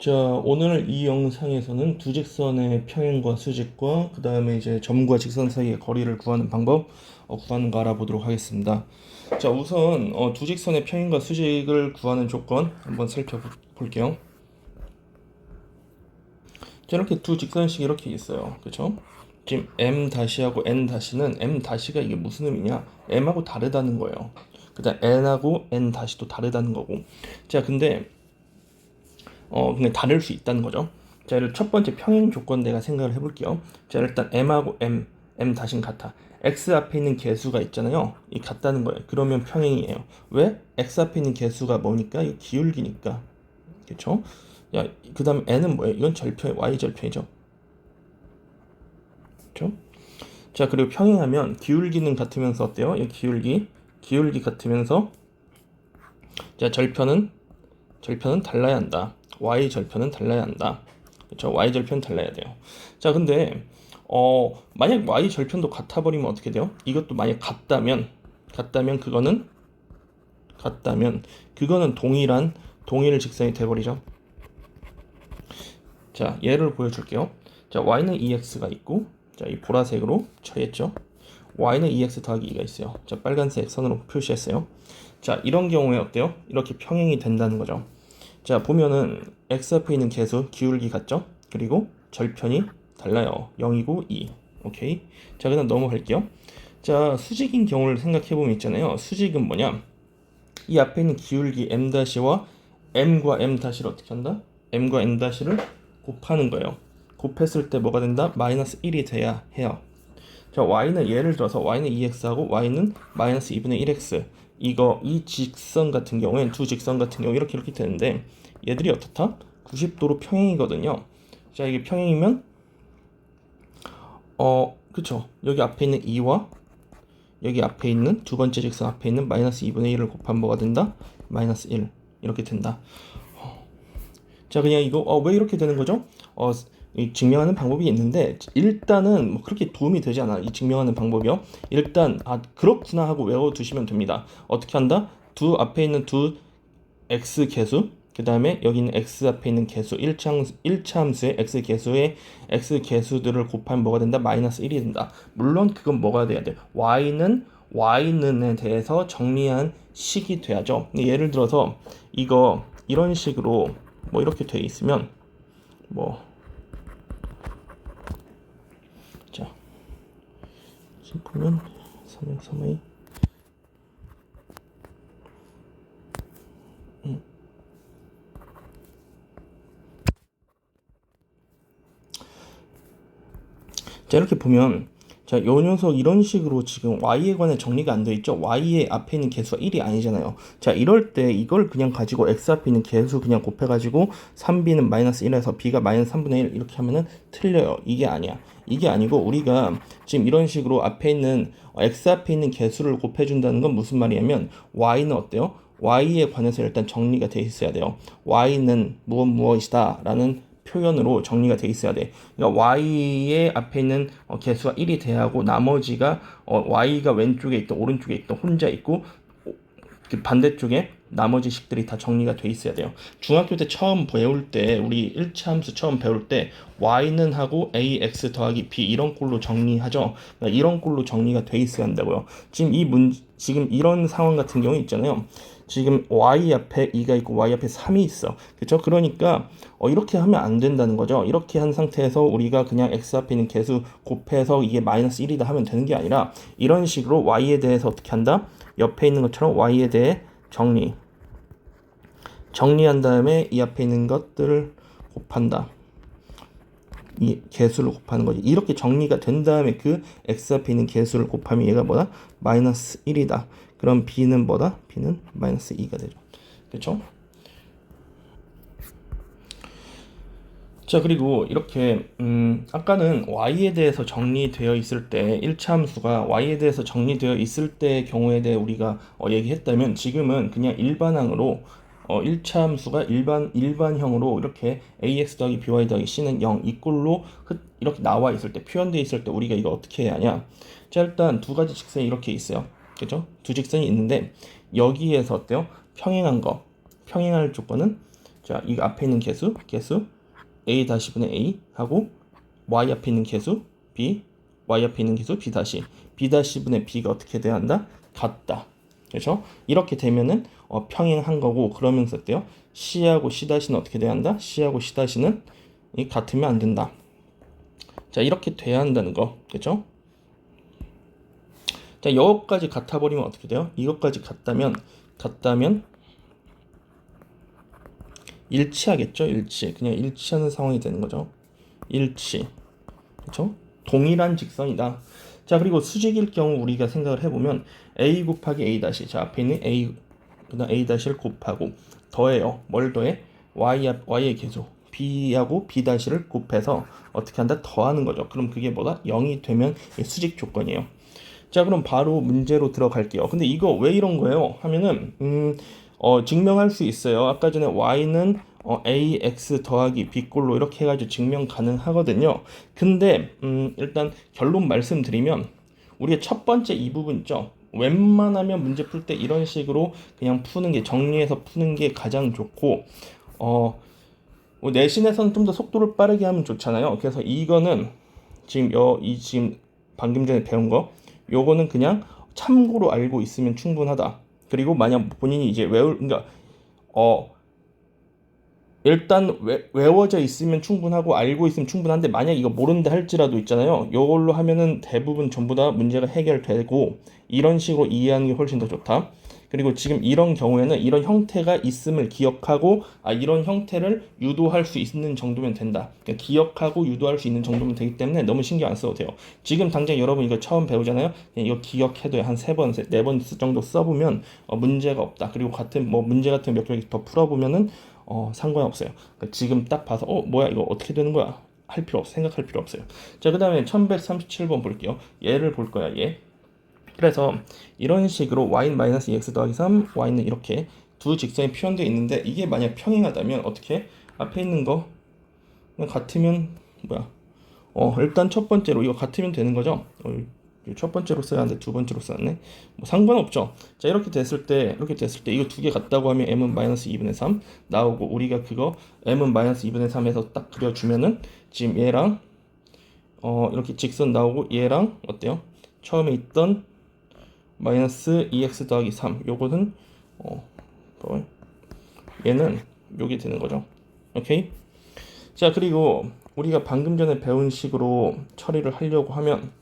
자, 오늘 이 영상에서는 두 직선의 평행과 수직과 그 다음에 이제 점과 직선 사이의 거리를 구하는 방법 어, 구하는 거 알아보도록 하겠습니다. 자, 우선 어, 두 직선의 평행과 수직을 구하는 조건 한번 살펴볼게요. 자, 이렇게 두 직선씩 이렇게 있어요. 그렇죠? 지금 m 다시하고 n 다시는 m 다시가 이게 무슨 의미냐? m하고 다르다는 거예요. 그다음 n하고 n 다시도 다르다는 거고. 자, 근데 어, 그냥 다를 수 있다는 거죠. 자, 이를 첫 번째 평행 조건 내가 생각을 해볼게요. 자, 일단 m하고 m, m 다시는 같아. x 앞에 있는 개수가 있잖아요. 이 같다는 거예요. 그러면 평행이에요. 왜? x 앞에 있는 개수가 뭐니까? 이 기울기니까. 그렇죠? 야, 그다음 n은 뭐예요? 이건 절편, y 절편이죠. 그렇죠? 자, 그리고 평행하면 기울기는 같으면서 어때요? 이 기울기, 기울기 같으면서 자, 절편은 절편은 달라야 한다. y 절편은 달라야 한다. 그렇죠? y 절편 달라야 돼요. 자, 근데 어 만약 y 절편도 같아 버리면 어떻게 돼요? 이것도 만약 같다면 같다면 그거는 같다면 그거는 동일한 동일 직선이 돼 버리죠. 자, 예를 보여 줄게요. 자, y는 2x가 있고, 자, 이 보라색으로 처했죠. y는 2x 더하기 2가 있어요. 자, 빨간색 선으로 표시했어요. 자, 이런 경우에 어때요? 이렇게 평행이 된다는 거죠. 자, 보면은 x 앞에 있는 개수 기울기 같죠? 그리고 절편이 달라요. 0이고 2. 오케이. 자, 그다음 넘어갈게요. 자, 수직인 경우를 생각해 보면 있잖아요. 수직은 뭐냐? 이 앞에 있는 기울기 m 다시와 m과 m 다시를 어떻게 한다? m과 다시를 곱하는 거예요. 곱했을 때 뭐가 된다? 마이너스 1이 돼야 해요. 자, y는 예를 들어서 y는 2x하고 y는 마이너스 2분의 1x. 이거 이 직선 같은 경우엔 두 직선 같은 경우 이렇게 이렇게 되는데 얘들이 어떻다? 90도로 평행이거든요. 자, 이게 평행이면 어, 그쵸. 여기 앞에 있는 2와 여기 앞에 있는 두 번째 직선 앞에 있는 마이너스 2분의 1을 곱하면 뭐가 된다? 마이너스 1 이렇게 된다. 자 그냥 이거 어, 왜 이렇게 되는 거죠? 어, 이 증명하는 방법이 있는데 일단은 뭐 그렇게 도움이 되지 않아 이 증명하는 방법이요. 일단 아 그렇구나 하고 외워두시면 됩니다. 어떻게 한다? 두 앞에 있는 두 x 개수 그 다음에 여기 있는 x 앞에 있는 개수 1차, 1차 함수의 x 개수의 x 개수들을 곱하면 뭐가 된다? 마이너스 1이 된다. 물론 그건 뭐가 돼야 돼? y는 y는에 대해서 정리한 식이 돼야죠. 예를 들어서 이거 이런 식으로 뭐 이렇게 돼 있으면 뭐 자, 3행 3의 자 이렇게 보면 자, 요 녀석 이런 식으로 지금 y에 관해 정리가 안 돼 있죠? y의 앞에 있는 개수가 1이 아니잖아요. 자, 이럴 때 이걸 그냥 가지고 x 앞에 있는 개수 그냥 곱해가지고 3b는 마이너스 1에서 b가 마이너스 3분의 1 이렇게 하면은 틀려요. 이게 아니야. 이게 아니고 우리가 지금 이런 식으로 앞에 있는 x 앞에 있는 개수를 곱해준다는 건 무슨 말이냐면 y는 어때요? y에 관해서 일단 정리가 돼 있어야 돼요. y는 무엇 무엇이다 라는 표현으로 정리가 돼 있어야 돼. 그러니까 y의 앞에 있는 어, 개수가 1이 돼야 하고 나머지가 어, y가 왼쪽에 있던 오른쪽에 있던 혼자 있고 그 반대쪽에 나머지 식들이 다 정리가 돼 있어야 돼요. 중학교 때 처음 배울 때 우리 1차 함수 처음 배울 때 y는 하고 ax 더하기 b 이런 꼴로 정리하죠. 그러니까 이런 꼴로 정리가 돼 있어야 한다고요. 지금 이 문 지금 이런 상황 같은 경우 있잖아요. 지금 y 앞에 2가 있고 y 앞에 3이 있어. 그렇죠? 그러니까 어, 이렇게 하면 안 된다는 거죠. 이렇게 한 상태에서 우리가 그냥 x 앞에 있는 개수 곱해서 이게 마이너스 1이다 하면 되는 게 아니라 이런 식으로 y에 대해서 어떻게 한다? 옆에 있는 것처럼 y에 대해 정리. 정리한 다음에 이 앞에 있는 것들을 곱한다. 이 개수를 곱하는 거지. 이렇게 정리가 된 다음에 그 x 앞에 있는 개수를 곱하면 얘가 뭐다? 마이너스 1이다. 그럼 b는 뭐다? b는 마이너스 2가 되죠. 그렇죠? 자 그리고 이렇게 음 아까는 y에 대해서 정리되어 있을 때 1차 함수가 y에 대해서 정리되어 있을 때 경우에 대해 우리가 어, 얘기했다면 지금은 그냥 일반항으로 어 1차 함수가 일반 일반형으로 이렇게 ax 더하기 by 더하기 c는 0 이꼴로 이렇게 나와 있을 때 표현되어 있을 때 우리가 이거 어떻게 해야 하냐? 자 일단 두 가지 직선이 이렇게 있어요. 그죠? 두 직선이 있는데 여기에서 어때요? 평행한 거 평행할 조건은 자, 이 앞에 있는 개수, 개수 a 다시 분의 a 하고 y 앞에 있는 개수 b, y 앞에 있는 개수 b 다시 b 다시 분의 b가 어떻게 돼야 한다? 같다. 그렇죠? 이렇게 되면은 어, 평행한 거고 그러면서 어때요? c하고 c 다시는 어떻게 돼야 한다? c하고 c 다시는 이 같으면 안 된다. 자, 이렇게 돼야 한다는 거. 그렇죠? 자, 여기까지 같아 버리면 어떻게 돼요? 이것까지 같다면 같다면 일치하겠죠? 일치. 그냥 일치하는 상황이 되는 거죠. 일치. 그렇죠? 동일한 직선이다. 자, 그리고 수직일 경우 우리가 생각을 해보면 a 곱하기 a 다시 자 앞에 있는 a 그다음 a 다시를 곱하고 더해요. 뭘 더해? y 앞 y의 계수 b하고 b 다시를 곱해서 어떻게 한다? 더하는 거죠. 그럼 그게 뭐다? 0이 되면 수직 조건이에요. 자, 그럼 바로 문제로 들어갈게요. 근데 이거 왜 이런 거예요? 하면은 음, 어, 증명할 수 있어요. 아까 전에 y는 어, ax 더하기 b꼴로 이렇게 해가지고 증명 가능하거든요. 근데 음, 일단 결론 말씀드리면 우리의 첫 번째 이 부분 있죠. 웬만하면 문제 풀 때 이런 식으로 그냥 푸는 게 정리해서 푸는 게 가장 좋고 어뭐 내신에서는 좀 더 속도를 빠르게 하면 좋잖아요. 그래서 이거는 지금 여 이 지금 방금 전에 배운 거 요거는 그냥 참고로 알고 있으면 충분하다. 그리고 만약 본인이 이제 외울 그러니까 어 일단 외, 외워져 있으면 충분하고 알고 있으면 충분한데 만약 이거 모른다 할지라도 있잖아요. 이걸로 하면은 대부분 전부 다 문제가 해결되고 이런 식으로 이해하는 게 훨씬 더 좋다. 그리고 지금 이런 경우에는 이런 형태가 있음을 기억하고 아 이런 형태를 유도할 수 있는 정도면 된다. 그러니까 기억하고 유도할 수 있는 정도면 되기 때문에 너무 신경 안 써도 돼요. 지금 당장 여러분 이거 처음 배우잖아요. 이거 기억해도 한 세 번, 네 번 정도 써보면 어, 문제가 없다. 그리고 같은 뭐 문제 같은 몇 개 더 풀어보면은 어, 상관없어요. 그러니까 지금 딱 봐서 어 뭐야 이거 어떻게 되는 거야 할 필요 없 생각할 필요 없어요. 자 그 다음에 1137번 볼게요. 얘를 볼 거야 얘. 그래서 이런 식으로 y-2x 더하기 3 y는 이렇게 두 직선이 표현되어 있는데 이게 만약 평행하다면 어떻게? 앞에 있는 거 같으면 뭐야? 어 일단 첫 번째로 이거 같으면 되는 거죠? 어, 첫 번째로 써야 하는데 두 번째로 썼네. 뭐 상관없죠? 자 이렇게 됐을 때 이렇게 됐을 때 이거 두 개 같다고 하면 m은 마이너스 2분의 3 나오고 우리가 그거 m은 마이너스 2분의 3에서 딱 그려주면은 지금 얘랑 어 이렇게 직선 나오고 얘랑 어때요? 처음에 있던 마이너스 2x 더하기 3 요거는 어 뭐, 얘는 요게 되는 거죠. 오케이? 자 그리고 우리가 방금 전에 배운 식으로 처리를 하려고 하면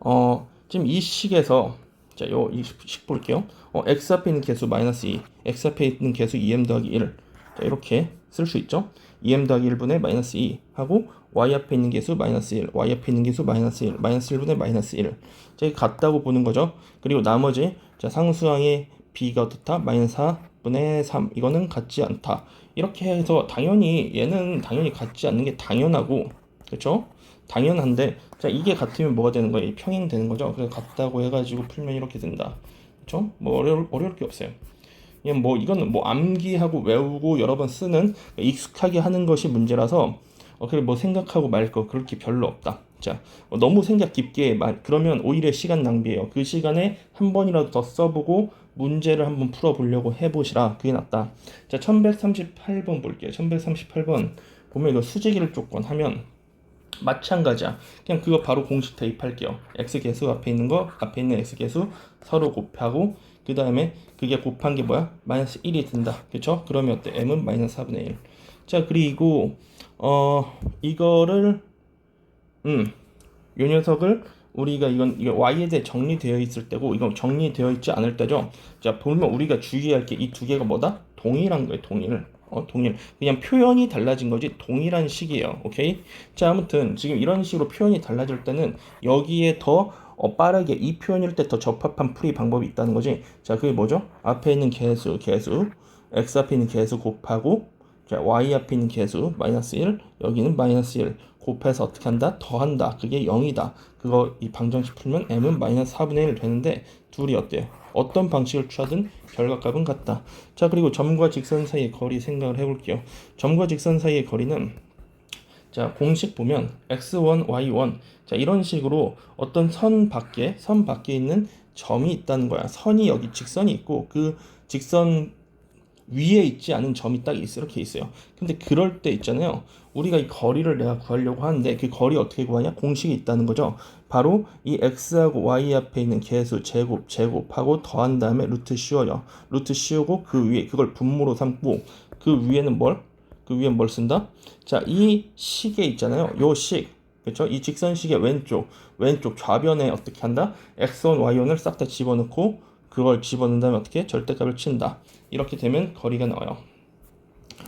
어 지금 이 식에서 자요 이 식 볼게요. 어 x 앞에 있는 개수 마이너스 2 x 앞에 있는 개수 2m 더하기 1 자, 이렇게 쓸 수 있죠? 2m 더하기 1분의 마이너스 2 하고 y 앞에 있는 개수 마이너스 1 y 앞에 있는 개수 마이너스 1 마이너스 1분의 마이너스 1 자, 이게 같다고 보는 거죠? 그리고 나머지 자 상수항의 b가 어떻다? 마이너스 4분의 3 이거는 같지 않다. 이렇게 해서 당연히 얘는 당연히 같지 않는 게 당연하고 그렇죠 당연한데 자 이게 같으면 뭐가 되는 거예요 평행 되는 거죠? 그래서 같다고 해가지고 풀면 이렇게 된다. 그렇죠 뭐 어려울, 어려울 게 없어요 뭐 이거는 뭐 암기하고 외우고 여러 번 쓰는 익숙하게 하는 것이 문제라서 어 그래 뭐 생각하고 말 거 그렇게 별로 없다. 자 어, 너무 생각 깊게 말 그러면 오히려 시간 낭비예요. 그 시간에 한 번이라도 더 써보고 문제를 한번 풀어보려고 해보시라 그게 낫다. 자 1138번 볼게요. 1138번 보면 이거 수직일 조건 하면 마찬가지야. 그냥 그거 바로 공식 대입할게요. x 개수 앞에 있는 거 앞에 있는 x 개수 서로 곱하고 그 다음에 그게 곱한 게 뭐야? 마이너스 1이 된다. 그쵸? 그러면 어때? m은 마이너스 4분의 1. 자, 그리고, 어, 이거를, 음, 요 녀석을 우리가 이건, 이거 y에 대해 정리되어 있을 때고, 이건 정리되어 있지 않을 때죠. 자, 보면 우리가 주의할 게 이 두 개가 뭐다? 동일한 거예요, 동일. 어, 동일. 그냥 표현이 달라진 거지 동일한 식이에요. 오케이? 자, 아무튼 지금 이런 식으로 표현이 달라질 때는 여기에 더 어, 빠르게 이 표현일 때 더 적합한 풀이 방법이 있다는 거지. 자, 그게 뭐죠? 앞에 있는 개수, 개수, x 앞에 있는 개수 곱하고 자, y 앞에 있는 개수 마이너스 1, 여기는 마이너스 1 곱해서 어떻게 한다? 더한다. 그게 0이다. 그거 이 방정식 풀면 m은 마이너스 4분의 1 되는데 둘이 어때요? 어떤 방식을 취하든 결과값은 같다. 자, 그리고 점과 직선 사이의 거리 생각을 해볼게요. 점과 직선 사이의 거리는 자, 공식 보면 x1, y1 자, 이런 식으로 어떤 선 밖에 선 밖에 있는 점이 있다는 거야. 선이 여기 직선이 있고 그 직선 위에 있지 않은 점이 딱 있어 이렇게 있어요. 근데 그럴 때 있잖아요. 우리가 이 거리를 내가 구하려고 하는데 그 거리 어떻게 구하냐? 공식이 있다는 거죠. 바로 이 x하고 y 앞에 있는 개수 제곱 제곱하고 더한 다음에 루트 씌워요. 루트 씌우고 그 위에 그걸 분모로 삼고 그 위에는 뭘? 그 위에 뭘 쓴다? 자, 이 식에 있잖아요. 요 식. 그렇죠? 이 직선식의 왼쪽, 왼쪽 좌변에 어떻게 한다? x1, y1을 싹 다 집어넣고 그걸 집어넣은 다음에 어떻게? 절대값을 친다. 이렇게 되면 거리가 나와요.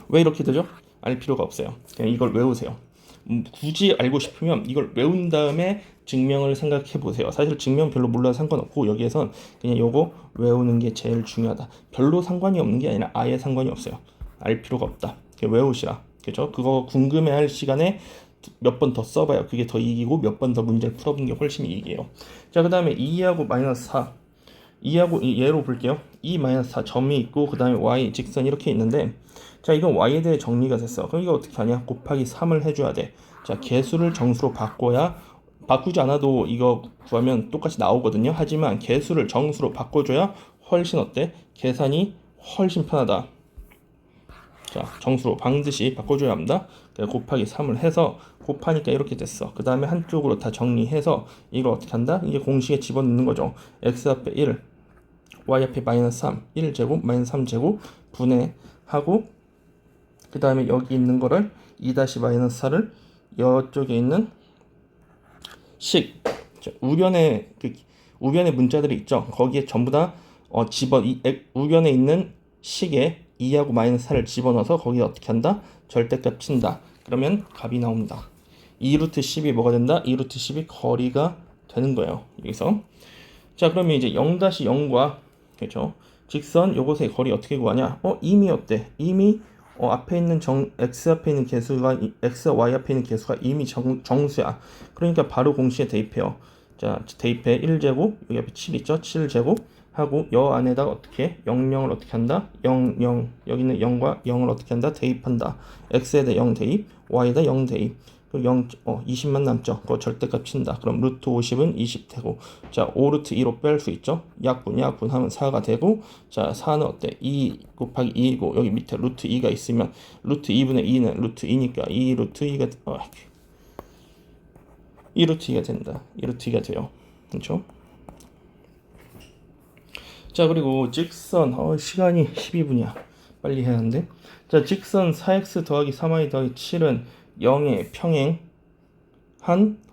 왜 이렇게 되죠? 알 필요가 없어요. 그냥 이걸 외우세요. 음, 굳이 알고 싶으면 이걸 외운 다음에 증명을 생각해 보세요. 사실 증명 별로 몰라도 상관없고 여기에선 그냥 요거 외우는 게 제일 중요하다. 별로 상관이 없는 게 아니라 아예 상관이 없어요. 알 필요가 없다. 외우시라. 그죠? 그거 궁금해할 시간에 몇 번 더 써봐요. 그게 더 이기고 몇 번 더 문제를 풀어본 게 훨씬 이익이에요. 자, 그 다음에 2하고 마이너스 4. 2하고 이 예로 볼게요. 2 마이너스 4 점이 있고 그 다음에 y 직선 이렇게 있는데 자 이건 y에 대해 정리가 됐어. 그럼 이거 어떻게 하냐? 곱하기 3을 해줘야 돼. 자 개수를 정수로 바꿔야 바꾸지 않아도 이거 구하면 똑같이 나오거든요. 하지만 개수를 정수로 바꿔줘야 훨씬 어때? 계산이 훨씬 편하다. 자 정수로 반드시 바꿔줘야 합니다. 곱하기 3을 해서 곱하니까 이렇게 됐어. 그 다음에 한쪽으로 다 정리해서 이걸 어떻게 한다? 이게 공식에 집어넣는 거죠. x 앞에 1, y 앞에 마이너스 3, 1제곱, 마이너스 3제곱 분해하고 그 다음에 여기 있는 거를 2 다시 마이너스 4를 이쪽에 있는 식 자, 우변에 그 우변에 문자들이 있죠. 거기에 전부 다 어, 집어 이 엑- 우변에 있는 식에 2하고 마이너스 4를 집어넣어서 거기에 어떻게 한다? 절대값 친다. 그러면 값이 나옵니다. 2루트 10이 뭐가 된다? 2루트 10이 거리가 되는 거예요. 여기서 자 그러면 이제 0-0과 그렇죠? 직선 요것의 거리 어떻게 구하냐? 어 이미 어때? 이미 어, 앞에 있는 정 x 앞에 있는 개수가 이- x y 앞에 있는 개수가 이미 정, 정수야. 그러니까 바로 공식에 대입해요. 자 대입해 1제곱 여기 앞에 7 있죠? 7제곱 하고 여 안에다가 어떻게 00을 어떻게 한다? 0 0 여기는 0과 0을 어떻게 한다? 대입한다. x에다 0 대입, y에다 0 대입. 그 0, 어, 20만 남죠. 그거 절대값 친다. 그럼 루트 50은 20 되고, 자, 5 루트 2로 뺄 수 있죠. 약분, 약분 하면 4가 되고, 자, 4는 어때? 2 곱하기 2이고, 여기 밑에 루트 2가 있으면, 루트 2분의 2는 루트 2니까, 2 루트 2가, 어, 2 루트 2가 된다. 2 루트 2가 돼요. 그렇죠? 자, 그리고 직선, 어, 시간이 12분이야. 빨리 해야 하는데. 자, 직선 4x 더하기 3y 더하기 7은 0의 평행한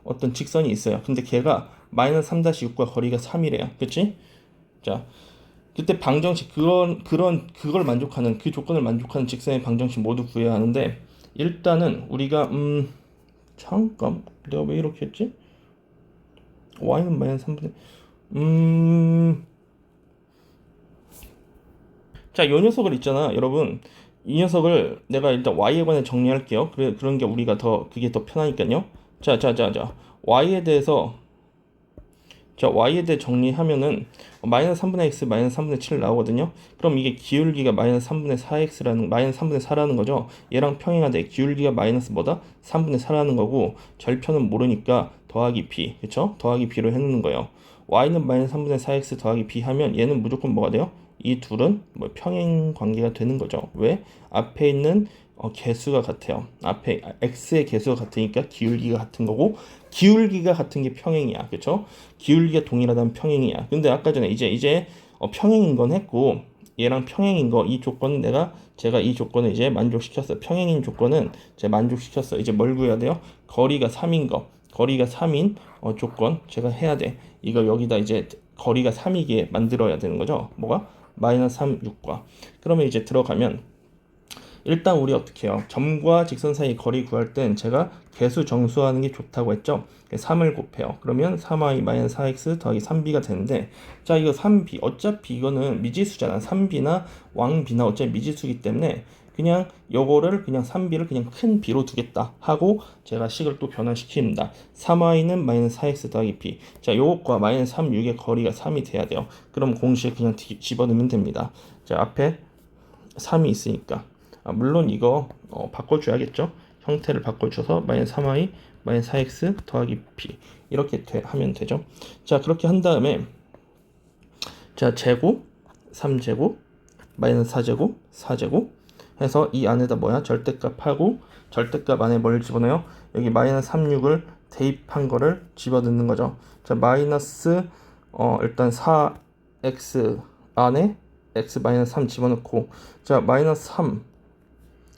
어떤 직선이 있어요. 근데 걔가 마이너스 3-6과 거리가 3이래요. 그치? 자, 그때 방정식, 그런, 그런, 그걸 만족하는, 그 조건을 만족하는 직선의 방정식 모두 구해야 하는데, 일단은 우리가, 음, 잠깐, 내가 왜 이렇게 했지? y는 마이너스 3분의, 음, 자, 이 녀석을 있잖아, 여러분. 이 녀석을 내가 일단 y에 관해 정리할게요. 그래 그런 게 우리가 더 그게 더 편하니까요. 자, 자, 자, 자. y에 대해서 자, y에 대해 정리하면은 마이너스 3분의 x 마이너스 3분의 7 나오거든요. 그럼 이게 기울기가 마이너스 3분의 4x라는 마이너스 3분의 4라는 거죠. 얘랑 평행하되 기울기가 마이너스 뭐다? 3분의 4라는 거고 절편은 모르니까 더하기 b 그쵸? 더하기 b로 해놓는 거예요. y는 마이너스 3분의 4x 더하기 b 하면 얘는 무조건 뭐가 돼요? 이 둘은 뭐 평행 관계가 되는 거죠. 왜? 앞에 있는 어, 개수가 같아요. 앞에 x의 개수가 같으니까 기울기가 같은 거고 기울기가 같은 게 평행이야. 그렇죠? 기울기가 동일하다면 평행이야. 근데 아까 전에 이제 이제 어, 평행인 건 했고 얘랑 평행인 거 이 조건은 내가 제가 이 조건을 이제 만족시켰어. 평행인 조건은 제가 만족시켰어. 이제 뭘 구해야 돼요? 거리가 3인 거. 거리가 3인 어, 조건 제가 해야 돼. 이거 여기다 이제 거리가 3이게 만들어야 되는 거죠. 뭐가? 마이너스 3, 6과. 그러면 이제 들어가면 일단 우리 어떻게 해요? 점과 직선 사이 거리 구할 땐 제가 개수 정수하는 게 좋다고 했죠? 3을 곱해요. 그러면 3y 4x 더하기 3b가 되는데 자 이거 3b 어차피 이거는 미지수잖아. 3b나 왕b나 어차피 미지수기 때문에 그냥 요거를 그냥 3b를 그냥 큰 b로 두겠다 하고 제가 식을 또 변화시킵니다. 3y는 마이너스 4x 더하기 b. 자, 요것과 마이너스 3, 6의 거리가 3이 돼야 돼요. 그럼 공식에 그냥 뒤- 집어넣으면 됩니다. 자, 앞에 3이 있으니까. 아, 물론 이거 어, 바꿔줘야겠죠. 형태를 바꿔줘서 마이너스 3y 마이너스 4x 더하기 b 이렇게 돼- 하면 되죠. 자, 그렇게 한 다음에 자, 제곱 3제곱 마이너스 4제곱 4제곱 해서 이 안에다 뭐야? 절대값 하고 절대값 안에 뭘 집어넣어요? 여기 마이너스 36을 대입한 거를 집어넣는 거죠. 자 마이너스 어 일단 4x 안에 x 마이너스 3 집어넣고 자 마이너스 3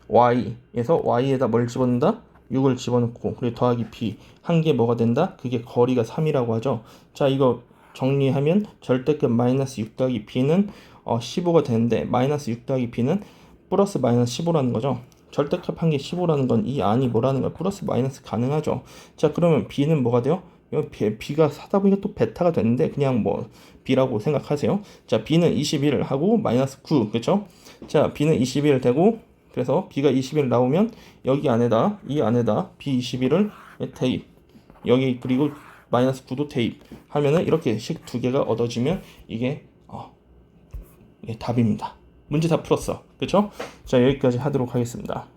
y에서 y에다 뭘 집어넣는다? 6을 집어넣고 그리고 더하기 b 한 개 뭐가 된다? 그게 거리가 3이라고 하죠. 자 이거 정리하면 절대값 마이너스 6 더하기 b는 어, 15가 되는데 마이너스 6 더하기 b는 플러스 마이너스 15라는 거죠. 절대값 한 개 15라는 건 이 안이 뭐라는 거야? 플러스 마이너스 가능하죠. 자 그러면 b는 뭐가 돼요? b, b가 사다 보니까 또 베타가 되는데 그냥 뭐 b라고 생각하세요. 자 b는 21 하고 마이너스 9 그렇죠? 자 b는 21 되고 그래서 b가 21 나오면 여기 안에다 이 안에다 b 21을 대입 여기 그리고 마이너스 9도 대입 하면은 이렇게 식 두 개가 얻어지면 이게 어, 이게 답입니다. 문제 다 풀었어. 그쵸? 자, 여기까지 하도록 하겠습니다.